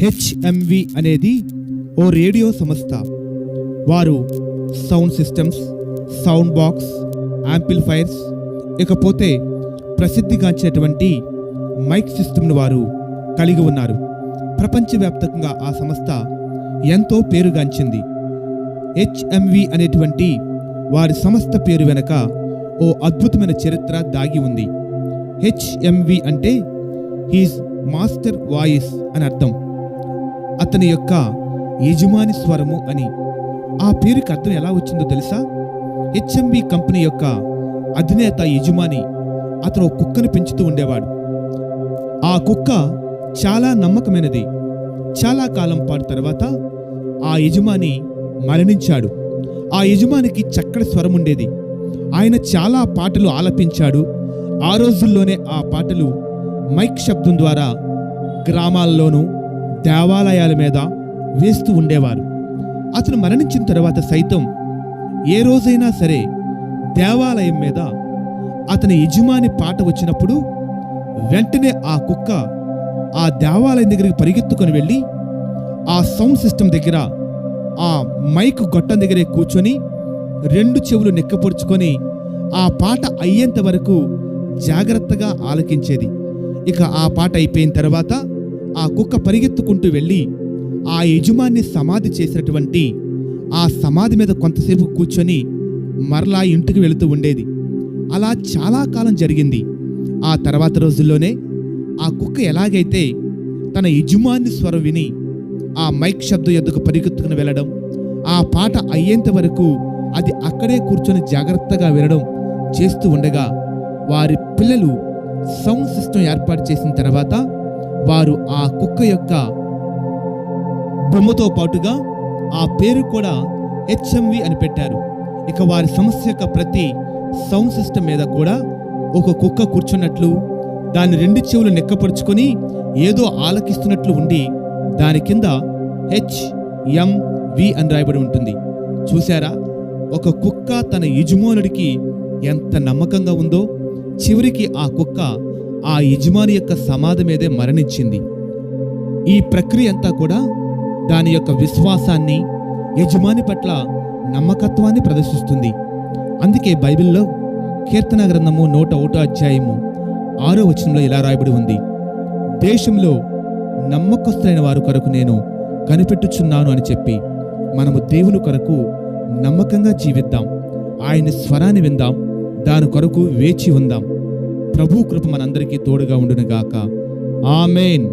HMV అనేది ఓ radio సంస్థ. వారు sound systems sound box amplifiers ఇకపోతే ప్రసిద్ధిగాంచినటువంటి మైక్ సిస్టమ్ను వారు కలిగి ఉన్నారు. ప్రపంచవ్యాప్తంగా ఆ సంస్థ ఎంతో పేరుగాంచింది. హెచ్ఎంవి అనేటువంటి వారి సంస్థ పేరు వెనక ఓ అద్భుతమైన చరిత్ర దాగి ఉంది. హెచ్ఎంవి అంటే హీజ్ మాస్టర్ వాయిస్ అని అర్థం. అతని యొక్క యజమాని స్వరము అని. ఆ పేరుకి అర్థం ఎలా వచ్చిందో తెలుసా? హెచ్ఎంబి కంపెనీ యొక్క అధినేత యజమాని అతను ఒక కుక్కను పెంచుతూ ఉండేవాడు. ఆ కుక్క చాలా నమ్మకమైనది. చాలా కాలం పాటు తర్వాత ఆ యజమాని మరణించాడు. ఆ యజమానికి చక్కటి స్వరం ఉండేది. ఆయన చాలా పాటలు ఆలపించాడు. ఆ రోజుల్లోనే ఆ పాటలు మైక్ శబ్దం ద్వారా గ్రామాల్లోనూ దేవాలయాల మీద వేస్తూ ఉండేవారు. అతను మరణించిన తర్వాత సైతం ఏ రోజైనా సరే దేవాలయం మీద అతని యజమాని పాట వచ్చినప్పుడు వెంటనే ఆ కుక్క ఆ దేవాలయం దగ్గరికి పరిగెత్తుకొని వెళ్ళి ఆ సౌండ్ సిస్టమ్ దగ్గర ఆ మైక్ గొట్టం దగ్గరే కూర్చొని రెండు చెవులు నెక్కపొడుచుకొని ఆ పాట అయ్యేంత వరకు జాగ్రత్తగా ఆలకించేది. ఇక ఆ పాట అయిపోయిన తర్వాత ఆ కుక్క పరిగెత్తుకుంటూ వెళ్ళి ఆ యజమాన్ని సమాధి చేసినటువంటి ఆ సమాధి మీద కొంతసేపు కూర్చొని మరలా ఇంటికి వెళుతూ ఉండేది. అలా చాలా కాలం జరిగింది. ఆ తర్వాత రోజుల్లోనే ఆ కుక్క ఎలాగైతే తన యజమాని స్వరం విని ఆ మైక్ శబ్దం ఎద్దుకు పరిగెత్తుకుని వెళ్ళడం ఆ పాట అయ్యేంత వరకు అది అక్కడే కూర్చొని జాగ్రత్తగా వినడం చేస్తూ ఉండగా వారి పిల్లలు సౌండ్ సిస్టమ్ ఏర్పాటు చేసిన తర్వాత వారు ఆ కుక్క యొక్క బొమ్మతో పాటుగా ఆ పేరు కూడా హెచ్ఎంవి అని పెట్టారు. ఇక వారి సంస్థ యొక్క ప్రతి సౌండ్ సిస్టమ్ మీద కూడా ఒక కుక్క కూర్చున్నట్లు దాని రెండు చెవులు నెక్కపరుచుకొని ఏదో ఆలకిస్తున్నట్లు ఉండి దాని కింద హెచ్ ఎం వి అని రాయబడి ఉంటుంది. చూశారా? ఒక కుక్క తన యజమానుడికి ఎంత నమ్మకంగా ఉందో చివరికి ఆ కుక్క ఆ యజమాని యొక్క సమాధి మీదే మరణించింది. ఈ ప్రక్రియ అంతా కూడా దాని యొక్క విశ్వాసాన్ని యజమాని పట్ల నమ్మకత్వాన్ని ప్రదర్శిస్తుంది. అందుకే బైబిల్లో కీర్తన గ్రంథము నూట ఒకటో అధ్యాయము ఆరో వచనంలో ఇలా రాయబడి ఉంది. దేశంలో నమ్మకస్తులైన వారి కొరకు నేను కనిపెట్టుచున్నాను అని చెప్పి మనము దేవుని కొరకు నమ్మకంగా జీవిద్దాం. ఆయన స్వరాన్ని విందాం. దాని కొరకు వేచి ఉందాం. ప్రభు కృప మనందరికీ తోడుగా ఉండునుగాక ఆమెన్